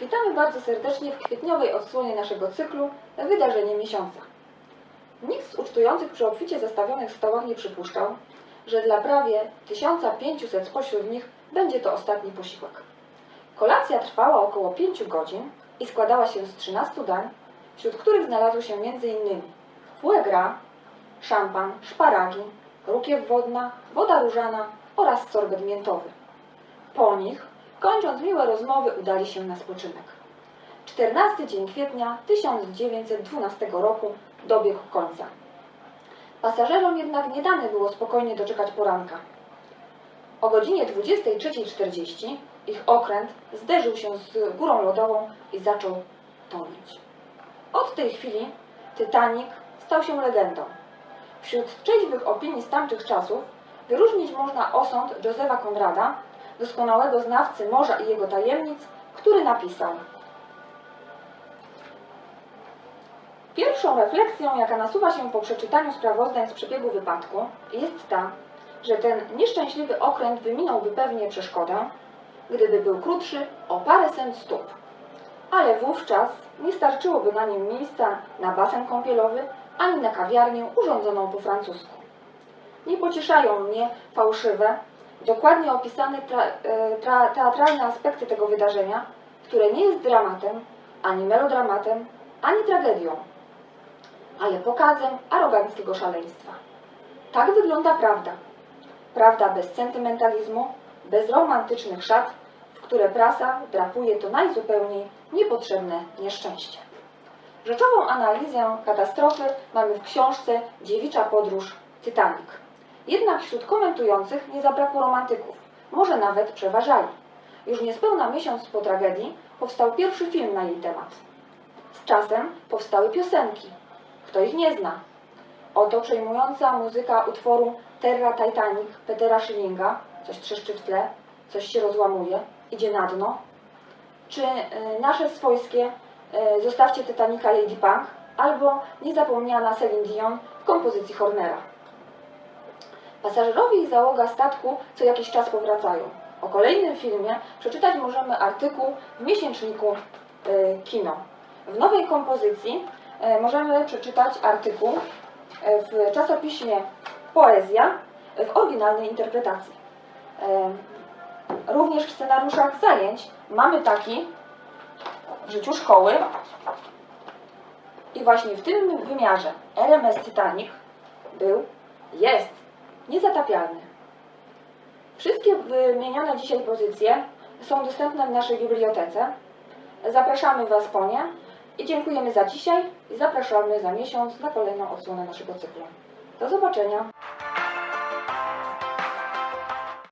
Witamy bardzo serdecznie w kwietniowej odsłonie naszego cyklu Wydarzenie miesiąca. Nikt z ucztujących przy obficie zastawionych stołach nie przypuszczał, że dla prawie 1500 spośród nich będzie to ostatni posiłek. Kolacja trwała około 5 godzin i składała się z 13 dań, wśród których znalazły się m.in. foie gras, szampan, szparagi, rukiew wodna, woda różana oraz sorbet miętowy. Po nich, kończąc miłe rozmowy, udali się na spoczynek. 14 dzień kwietnia 1912 roku dobiegł końca. Pasażerom jednak nie dane było spokojnie doczekać poranka. O godzinie 23.40 ich okręt zderzył się z górą lodową i zaczął tonąć. Od tej chwili Titanic stał się legendą. Wśród trzeźwych opinii z tamtych czasów wyróżnić można osąd Józefa Konrada, doskonałego znawcy morza i jego tajemnic, który napisał Pierwszą refleksją, jaka nasuwa się po przeczytaniu sprawozdań z przebiegu wypadku, jest ta, że ten nieszczęśliwy okręt wyminąłby pewnie przeszkodę, gdyby był krótszy o paręset stóp. Ale wówczas nie starczyłoby na nim miejsca na basen kąpielowy ani na kawiarnię urządzoną po francusku. Nie pocieszają mnie fałszywe, dokładnie opisane e, tra, teatralne aspekty tego wydarzenia, które nie jest dramatem, ani melodramatem, ani tragedią, ale pokazem aroganckiego szaleństwa. Tak wygląda prawda. Prawda bez sentymentalizmu, bez romantycznych szat, w które prasa drapuje to najzupełniej niepotrzebne nieszczęście. Rzeczową analizę katastrofy mamy w książce Dziewicza podróż Titanic. Jednak wśród komentujących nie zabrakło romantyków, może nawet przeważali. Już niespełna miesiąc po tragedii powstał pierwszy film na jej temat. Z czasem powstały piosenki. Kto ich nie zna? Oto przejmująca muzyka utworu Terra Titanic Petera Schillinga, coś trzeszczy w tle, coś się rozłamuje, idzie na dno. Czy y, nasze swojskie y, Zostawcie Titanica Lady Punk albo niezapomniana Celine Dion w kompozycji Hornera. Pasażerowie i załoga statku co jakiś czas powracają. O kolejnym filmie przeczytać możemy artykuł w miesięczniku y, Kino. W nowej kompozycji y, możemy przeczytać artykuł y, w czasopiśmie Poezja w oryginalnej interpretacji. Również w scenariuszach zajęć mamy taki w życiu szkoły i właśnie w tym wymiarze RMS Titanic był, jest niezatapialny. Wszystkie wymienione dzisiaj pozycje są dostępne w naszej bibliotece. Zapraszamy Was po nie i dziękujemy za dzisiaj i zapraszamy za miesiąc na kolejną odsłonę naszego cyklu. Do zobaczenia!